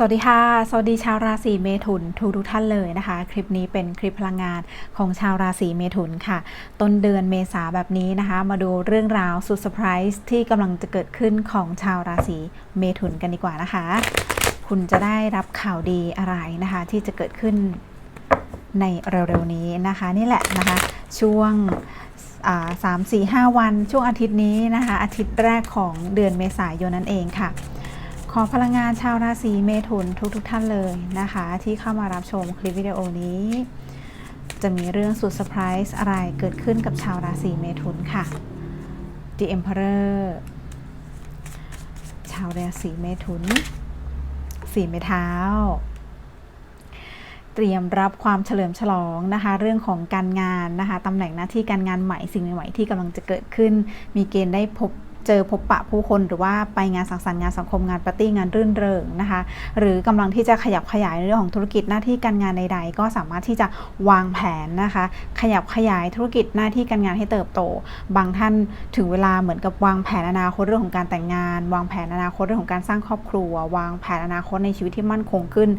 สวัสดีค่ะ สวัสดีชาวราศีเมถุนทุกทุกท่านเลยนะคะ คลิปนี้เป็นคลิปพลังงานของชาวราศีเมถุนค่ะ ต้นเดือนเมษาแบบนี้นะคะ มาดูเรื่องราวสุดเซอร์ไพรส์ที่กำลังจะเกิดขึ้นของชาวราศีเมถุนกันดีกว่านะคะ คุณจะได้รับข่าวดีอะไรนะคะ ที่จะเกิดขึ้นในเร็วๆนี้นะคะ นี่แหละนะคะ ช่วงสามสี่ห้าวัน ช่วงอาทิตย์นี้นะคะ อาทิตย์แรกของเดือนเมษายนนั่นเองค่ะ ขอพลังงานชาวราศีเมถุนทุกๆทท่านเลยนะคะ ที่เข้ามารับชมคลิปวิดีโอนี้ จะมีเรื่องสุดเซอร์ไพรส์อะไรเกิดขึ้นกับชาวราศีเมถุนค่ะ The Emperor ชาวราศีเมถุน สีไม้เท้า เตรียมรับความเฉลิมฉลองนะคะ เรื่องของการงานนะคะตำแหน่งหน้าที่การงานใหม่สิ่งใหม่ๆที่กำลังจะเกิดขึ้น มีเกณฑ์ได้พบ เจอพบปะผู้คนหรือว่าไปงานสังสรรค์งานสังคมงานปาร์ตี้งานรื่นเริงนะคะ หรือกำลังที่จะขยับขยายในเรื่องของธุรกิจหน้าที่การงานใด ๆ ก็สามารถที่จะวางแผนนะคะ ขยับขยายธุรกิจหน้าที่การงานให้เติบโต บางท่านถึงเวลาเหมือนกับวางแผนอนาคตเรื่องของการแต่งงาน วางแผนอนาคตเรื่องของการสร้างครอบครัว วางแผนอนาคตในชีวิตที่มั่นคงขึ้น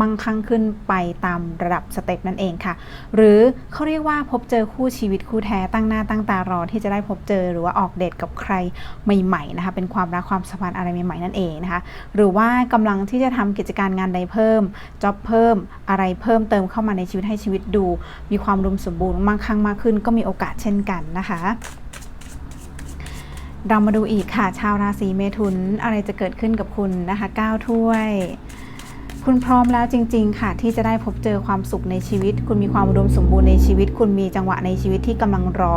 มั่งคั่งขึ้นไปตามระดับสเต็ปนั่นเองค่ะ หรือเขาเรียกว่าพบเจอคู่ชีวิตคู่แท้ตั้งหน้าตั้งตารอที่จะได้พบเจอหรือว่าออกเดทกับใครใหม่ๆนะคะเป็นความรักความสัมพันธ์อะไรใหม่ ๆ นั่นเองนะคะหรือว่ากำลังที่จะทำกิจการงานใดเพิ่มจ็อบเพิ่มอะไรเพิ่มเติมเข้ามาในชีวิตให้ชีวิตดู มีความรวมสมบูรณ์มากครั้งมากขึ้น ก็มีโอกาสเช่นกันนะคะเรามาดูอีกค่ะ ชาวราศีเมถุนอะไรจะเกิดขึ้นกับคุณนะคะ 9 ถ้วย คุณพร้อมแล้วจริง ๆ ค่ะ ที่จะได้พบเจอความสุขในชีวิต คุณมีความอุดมสมบูรณ์ในชีวิต คุณมีจังหวะในชีวิตที่กำลังรอ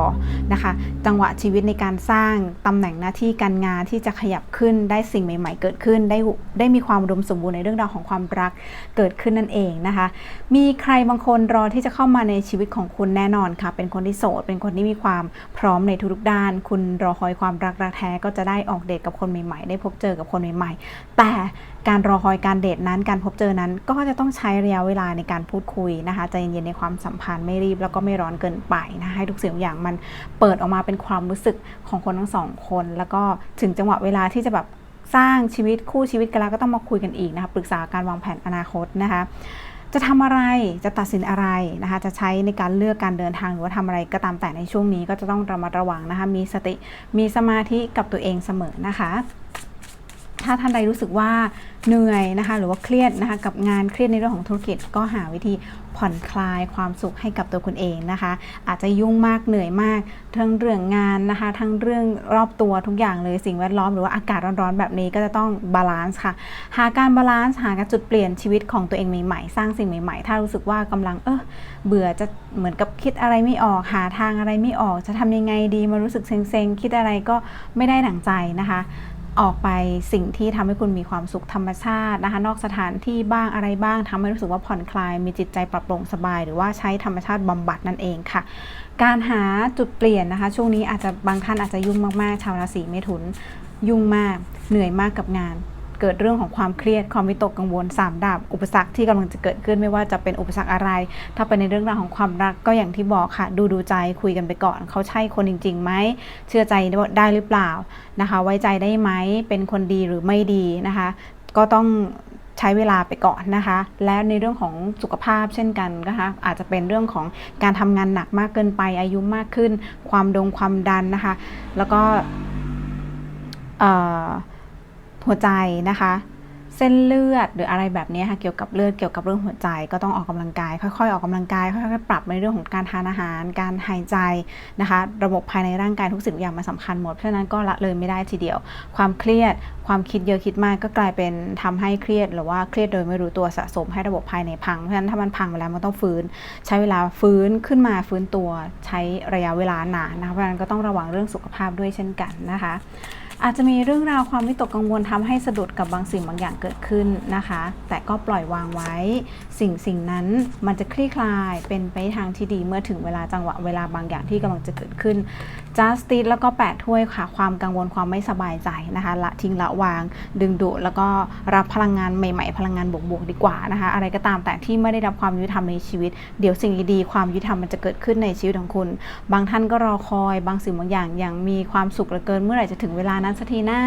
นะคะ จังหวะชีวิตในการสร้างตำแหน่งหน้าที่การงานที่จะขยับขึ้นได้สิ่งใหม่ ๆ เกิดขึ้น ได้ได้มีความอุดมสมบูรณ์ในเรื่องราวของความรักเกิดขึ้นนั่นเองนะคะ มีใครบางคนรอที่จะเข้ามาในชีวิตของคุณแน่นอนค่ะ เป็นคนที่โสด เป็นคนที่มีความพร้อมในทุกๆด้าน คุณรอคอยความรักรักแท้ก็จะได้ออกเดทกับคนใหม่ๆ ได้พบเจอกับคนใหม่ ๆ แต่การรอคอยการเดทนั้นการพบเจอนั้นก็จะต้องใช้ระยะเวลาในการพูดคุยนะคะใจเย็นๆในความสัมพันธ์ไม่รีบแล้วก็ไม่ร้อนเกินไปนะให้ทุกสิ่งทุกอย่างมันเปิดออกมาเป็นความรู้สึกของคนทั้งสองคน แล้วก็ถึงจังหวะเวลาที่จะแบบสร้างชีวิตคู่ชีวิตกันแล้วก็ต้องมาคุยกันอีกนะคะปรึกษาการวางแผนอนาคตนะคะจะทำอะไรจะตัดสินอะไรนะคะ จะใช้ในการเลือกการเดินทางหรือว่าทำอะไรก็ตามแต่ในช่วงนี้ก็จะต้องระมัดระวังนะคะ มีสติ มีสมาธิกับตัวเองเสมอนะคะ ถ้าท่านใดรู้สึกว่าเหนื่อยนะคะ หรือว่าเครียดนะคะ กับงานเครียดในเรื่องของธุรกิจ ก็หาวิธีผ่อนคลายความสุขให้กับตัวคุณเองนะคะ อาจจะยุ่งมากเหนื่อยมาก ทั้งเรื่องงานนะคะ ทั้งเรื่องรอบตัวทุกอย่างเลยสิ่งแวดล้อมหรือว่าอากาศร้อนๆแบบนี้ก็จะต้องบาลานซ์ค่ะ หาการบาลานซ์หาการจุดเปลี่ยนชีวิตของตัวเองใหม่ๆสร้างสิ่งใหม่ๆ ถ้ารู้สึกว่ากำลังเออเบื่อจะเหมือนกับคิดอะไรไม่ออก หาทางอะไรไม่ออก จะทำยังไงดีมารู้สึกเซ็งๆคิดอะไรก็ไม่ได้หนังใจนะคะ ออกไปสิ่งที่ทำให้คุณมีความสุขธรรมชาตินะคะ นอกสถานที่บ้างอะไรบ้างทำให้รู้สึกว่าผ่อนคลาย มีจิตใจปรับปรุงสบาย หรือว่าใช้ธรรมชาติบำบัดนั่นเองค่ะ การหาจุดเปลี่ยนนะคะ ช่วงนี้อาจจะบางท่านอาจจะยุ่งมากๆ ชาวราศีเมถุน ยุ่งมากเหนื่อยมากกับงาน เกิดเรื่องของความเครียดความวิตกกังวล 3 ดาบ อุปสรรคที่กำลังจะเกิดขึ้นไม่ว่าจะเป็นอุปสรรคอะไร ถ้าเป็นในเรื่องราวของความรักก็อย่างที่บอกค่ะ ดูดูใจคุยกันไปก่อน เขาใช่คนจริงๆไหมเชื่อใจได้หรือเปล่านะคะ ไว้ใจได้ไหมเป็นคนดีหรือไม่ดีนะคะ ก็ต้องใช้เวลาไปก่อนนะคะ และในเรื่องของสุขภาพเช่นกันนะคะ อาจจะเป็นเรื่องของการทำงานหนักมากเกินไปอายุมากขึ้น ความดงความดันนะคะ แล้วก็ หัวใจนะคะ เส้นเลือดหรืออะไรแบบนี้ค่ะเกี่ยวกับเลือดเกี่ยวกับเรื่องหัวใจก็ต้องออกกำลังกาย ค่อยๆ ออกกำลังกายค่อยๆปรับในเรื่องของการทานอาหาร การหายใจนะคะ ระบบภายในร่างกายทุกสิ่งอย่างมันสาคัญหมดเพราะฉะนั้นก็ละเลยไม่ได้ทีเดียว ความเครียดความคิดเยอะคิดมากก็กลายเป็นทำให้เครียดหรือว่าเครียดโดยไม่รู้ตัวสะสมให้ระบบภายในพังเพราะฉะนั้นถ้ามันพังไปแล้วมันต้องฟื้น ใช้เวลาฟื้นขึ้นมาฟื้นตัวใช้ระยะเวลานานนะคะเพราะฉะนั้นก็ต้องระวังเรื่องสุขภาพด้วยเช่นกันนะคะ อาจจะมีเรื่องราวความวิตกกังวลทำให้สะดุดกับบางสิ่งบางอย่างเกิดขึ้นนะคะ แต่ก็ปล่อยวางไว้ สิ่งสิ่งนั้นมันจะคลี่คลายเป็นไปทางที่ดีเมื่อถึงเวลาจังหวะเวลาบางอย่างที่กำลังจะเกิดขึ้น justice แล้วก็แปดถ้วยค่ะ ความกังวลความไม่สบายใจนะคะละทิ้งละวาง ดึงดูดแล้วก็รับพลังงานใหม่ๆ พลังงานบวกๆดีกว่านะคะ อะไรก็ตามแต่ที่ไม่ได้รับความยุติธรรมในชีวิต เดี๋ยวสิ่งดีๆความยุติธรรมมันจะเกิดขึ้นในชีวิตของคุณ บางท่านก็รอคอย บางสิ่งบางอย่างอย่างมีความสุขเหลือเกินเมื่อไหร่จะถึงเวลานั้นสักทีหน้า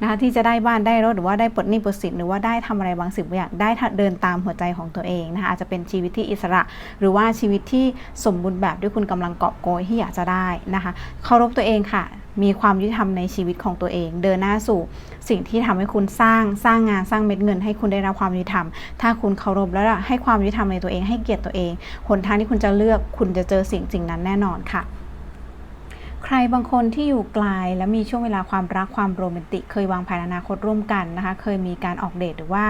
นะคะที่จะได้บ้านได้รถหรือว่าได้ปลดหนี้ปลดสินหรือว่าได้ทำอะไรบางสิ่งบางอย่างได้เดินตามหัวใจของตัวเองนะคะอาจจะเป็นชีวิตที่อิสระ หรือว่าชีวิตที่สมบูรณ์แบบด้วยคุณกำลังกอบโกยที่อยากจะได้นะคะเคารพตัวเองค่ะ มีความยุติธรรมในชีวิตของตัวเอง เดินหน้าสู่สิ่งที่ทำให้คุณสร้างสร้างงานสร้างเม็ดเงิน ให้คุณได้รับความยุติธรรม ถ้าคุณเคารพแล้วล่ะให้ความยุติธรรมในตัวเองให้เกียรติตัวเองหนทางที่คุณจะเลือกคุณจะเจอสิ่งสิ่งนั้นแน่นอนค่ะ ใครบางคนที่อยู่ไกลและมีช่วงเวลาความรักความโรแมนติก เคยวางแผนอนาคตร่วมกันนะคะ เคยมีการออกเดทหรือว่า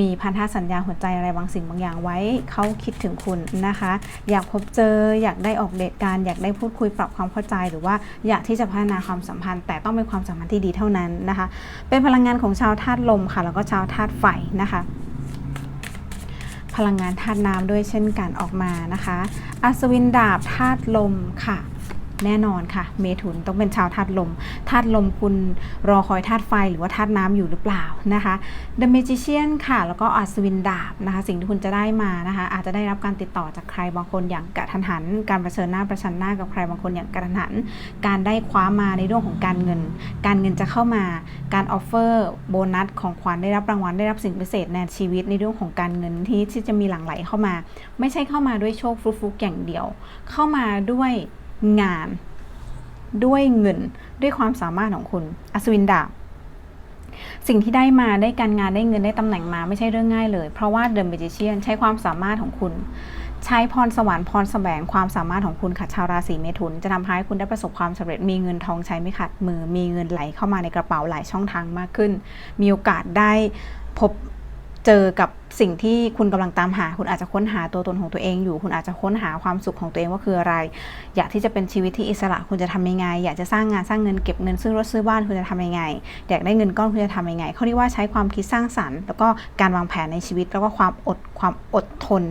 มีพันธสัญญาหัวใจอะไรบางสิ่งบางอย่างไว้ เขาคิดถึงคุณนะคะ อยากพบเจออยากได้ออกเดทกันอยากได้พูดคุยปรับความเข้าใจ หรือว่าอยากที่จะพัฒนาความสัมพันธ์ แต่ต้องเป็นความสัมพันธ์ที่ดีเท่านั้นนะคะ เป็นพลังงานของชาวธาตุลมค่ะ แล้วก็ชาวธาตุไฟนะคะพลังงานธาตุน้ำด้วยเช่นกันออกมานะคะ อัศวินดาบธาตุลมค่ะ แน่นอนค่ะ เมถุนต้องเป็นชาวธาตุลมธาตุลมคุณรอคอยธาตุไฟหรือว่าธาตุน้ำอยู่หรือเปล่านะคะ The Magician ค่ะ แล้วก็อัศวินดาบนะคะ สิ่งที่คุณจะได้มานะคะ อาจจะได้รับการติดต่อจากใครบางคนอย่างกระทันหัน การประเชิญหน้าประชันหน้ากับใครบางคนอย่างกระทันหัน การได้คว้ามาในเรื่องของการเงิน การเงินจะเข้ามาการออฟเฟอร์โบนัสของขวัญได้รับรางวัลได้รับสิ่งพิเศษในชีวิตในเรื่องของการเงินที่ที่จะมีหลั่งไหลเข้ามา ไม่ใช่เข้ามาด้วยโชคฟลุกๆอย่างเดียว เข้ามาด้วย งาน ด้วยเงิน ด้วยความสามารถของคุณ อัศวินดาบสิ่งที่ได้มาได้การงานได้เงินได้ตำแหน่งมาไม่ใช่เรื่องง่ายเลย เพราะว่าเด e m ม g i เ i ียนใช้ความสามารถของคุณ ใช้พรสวรรค์พรสแสวงความสามารถของคุณค่ะชาวราศีเมถุน จะทำให้คุณได้ประสบความสำเร็จมีเงินทองใช้ไม่ขาดมือมีเงินไหลเข้ามาในกระเป๋าหลายช่องทางมากขึ้น มีโอกาสได้พบ เจอกับสิ่งที่คุณกำลังตามหา คุณอาจจะค้นหาตัวตนของตัวเองอยู่ คุณอาจจะค้นหาความสุขของตัวเองว่าคืออะไร อยากที่จะเป็นชีวิตที่อิสระคุณจะทำยังไง อยากจะสร้างงานสร้างเงินเก็บเงินซื้อรถซื้อบ้านคุณจะทำยังไง อยากได้เงินก้อนคุณจะทำยังไงเขาเรียกว่าใช้ความคิดสร้างสรรค์ แล้วก็การวางแผนในชีวิต แล้วก็ความอดความอดทน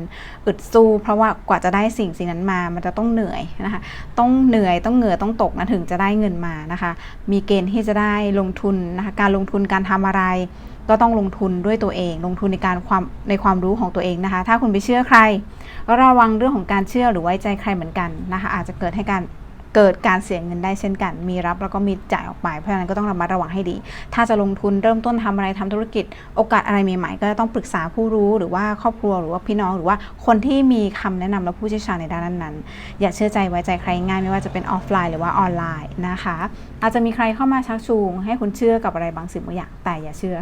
อึดสู้ เพราะว่ากว่าจะได้สิ่งสิ่งนั้นมา มันจะต้องเหนื่อยนะคะต้องเหนื่อยต้องเหงื่อต้องตกนะถึงจะได้เงินมานะคะ มีเกณฑ์ที่จะได้ลงทุนนะคะการลงทุนการทำอะไร ก็ต้องลงทุนด้วยตัวเอง ลงทุนในการความในความรู้ของตัวเองนะคะ ถ้าคุณไปเชื่อใครก็ระวังเรื่องของการเชื่อหรือไว้ใจใครเหมือนกันนะคะ อาจจะเกิดให้การ เกิดการเสียเงินได้เช่นกัน มีรับแล้วก็มีจ่ายออกไป เพราะฉะนั้นก็ต้องระมัดระวังให้ดี ถ้าจะลงทุนเริ่มต้นทำอะไรทำธุรกิจ โอกาสอะไรใหม่ๆก็ต้องปรึกษาผู้รู้หรือว่าครอบครัวหรือว่าพี่น้องหรือว่าคนที่มีคำแนะนำและผู้เชี่ยวชาญในด้านนั้นๆ อย่าเชื่อใจไว้ใจใครง่ายไม่ว่าจะเป็นออฟไลน์หรือว่าออนไลน์นะคะ อาจจะมีใครเข้ามาชักจูง ให้คุณเชื่อกับอะไรบางสิ่งบางอย่างแต่อย่าเชื่อ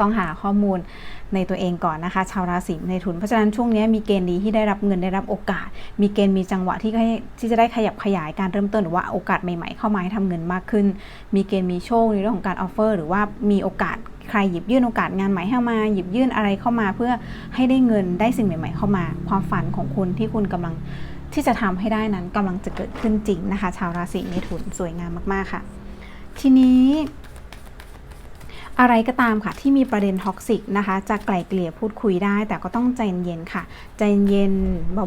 ต้องหาข้อมูลในตัวเองก่อนนะคะ ชาวราศีในทุน เพราะฉะนั้นช่วงนี้มีเกณฑ์ดีที่ได้รับเงินได้รับโอกาส มีเกณฑ์มีจังหวะที่ที่จะได้ขยับขยายการเริ่มต้นหรือว่าโอกาสใหม่ๆ เข้ามาให้ทำเงินมากขึ้น มีเกณฑ์มีโชคในเรื่องของการออฟเฟอร์หรือว่ามีโอกาสใครหยิบยื่นโอกาสงานใหม่ให้ามา หยิบยื่นอะไรเข้ามาเพื่อให้ได้เงินได้สิ่งใหม่ ๆ เข้ามา ความฝันของคุณที่คุณกำลังที่จะทำให้ได้นั้นกำลังจะเกิดขึ้นจริงนะคะ ชาวราศีเมถุนสวยงามมากๆค่ะ ทีนี้ อะไรก็ตามค่ะที่มีประเด็นท็อกซิกนะคะจะไกล่เกลี่ยพูดคุยได้ แต่ก็ต้องใจเย็นๆค่ะ ใจเย็น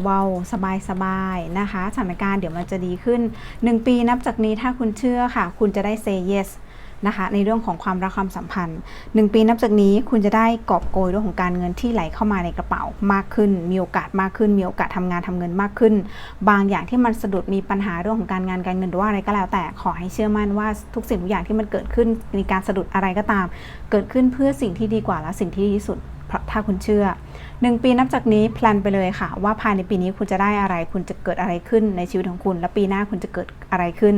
เบาๆ สบายๆนะคะสถานการณ์เดี๋ยวมันจะดีขึ้น 1 ปีนับจากนี้ถ้าคุณเชื่อค่ะ คุณจะได้ say yes นะคะในเรื่องของความรักความสัมพันธ์ 1 ปีนับจากนี้คุณจะได้กอบโกยเรื่องของการเงินที่ไหลเข้ามาในกระเป๋ามากขึ้น มีโอกาสมากขึ้น มีโอกาสทำงานทำเงินมากขึ้น บางอย่างที่มันสะดุดมีปัญหาเรื่องของการงานการเงินหรือว่าอะไรก็แล้ว แต่ขอให้เชื่อมั่นว่าทุกสิ่งทุกอย่างที่มันเกิดขึ้นมีการสะดุดอะไรก็ตาม เกิดขึ้นเพื่อสิ่งที่ดีกว่าและสิ่งที่ดีที่สุด ถ้าคุณเชื่อ 1 ปีนับจากนี้แพลนไปเลยค่ะ ว่าภายในปีนี้คุณจะได้อะไร คุณจะเกิดอะไรขึ้นในชีวิตของคุณ และปีหน้าคุณจะเกิดอะไรขึ้น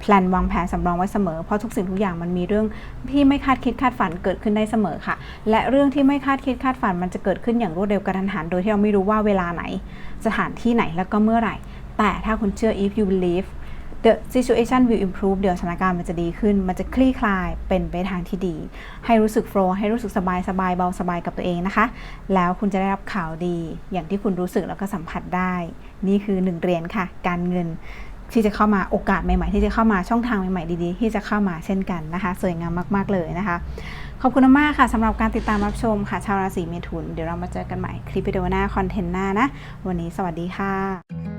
แพลนวางแผนสำรองไว้เสมอ เพราะทุกสิ่งทุกอย่างมันมีเรื่องที่ไม่คาดคิดคาดฝันเกิดขึ้นได้เสมอค่ะ และเรื่องที่ไม่คาดคิดคาดฝันมันจะเกิดขึ้นอย่างรวดเร็วกระทันหันโดยที่เราไม่รู้ว่าเวลาไหน สถานที่ไหนแล้วก็เมื่อไหร่ แต่ถ้าคุณเชื่อ if you believe the situation will improve เดี๋ยวสถานการณ์มันจะดีขึ้น มันจะคลี่คลายเป็นไปทางที่ดี ให้รู้สึกโฟล์ให้รู้สึกสบายสบายเบาสบายกับตัวเองนะคะ แล้วคุณจะได้รับข่าวดี อย่างที่คุณรู้สึกแล้วก็สัมผัสได้ นี่คือหนึ่งเหรียญค่ะ การเงินที่จะเข้ามาโอกาสใหม่ๆ ที่จะเข้ามาช่องทางใหม่ๆ ดีๆ ที่จะเข้ามาเช่นกันนะคะ สวยงามมากๆเลยนะคะ ขอบคุณมากค่ะสำหรับการติดตามรับชมค่ะ ชาวราศีเมถุน เดี๋ยวเรามาเจอกันใหม่คลิปวิดีโอหน้าคอนเทนต์หน้านะ วันนี้สวัสดีค่ะ